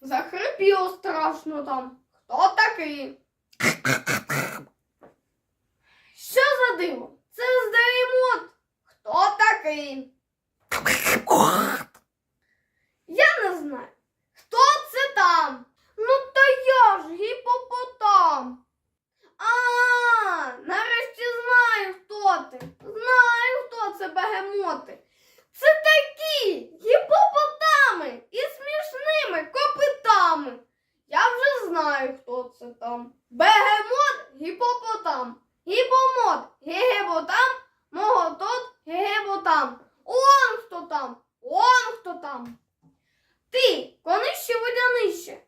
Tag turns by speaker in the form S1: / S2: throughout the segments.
S1: Захрипіло страшно там. Хто такий? Що за диво? Це здаємо. Хто такий? Я не знаю. Хто це там? Ну та я ж гіпопотам. А, нарешті знаю, хто ти. Знаю, хто це бегемоти. Це такі гіпопотами із смішними копитами. Я вже знаю, хто це там. Бегемот гіпопотам. Гіпомот гегеботам, моготот гегеботам. Он хто там, он хто там. Ти, конище водянище.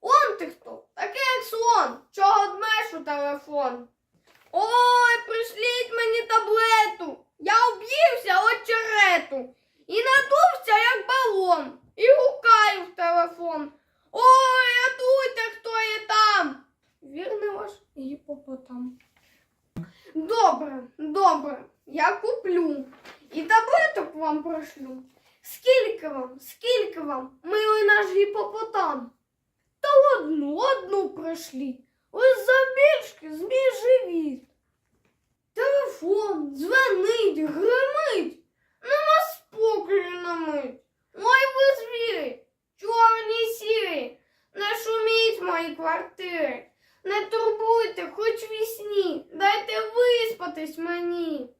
S1: Он ти хто? Такий як слон, чого дмеш у телефон. Ой, пришліть мені таблету. Я об'ївся очерету. І надувся, як балон, і гукаю в телефон. гіпопотам. Добре, добре, я куплю. І таблеток вам прошлю. Скільки вам, скільки вам, милий наш гіпопотам? Та одну, одну прийшли. Ось забільшки з мій живіт. Телефон дзвонить, гримить. Нема спокою на мить. Ой, ви звірі, чорні сірі, не шуміть мої квартири. Не турбуйте, Дайте мені.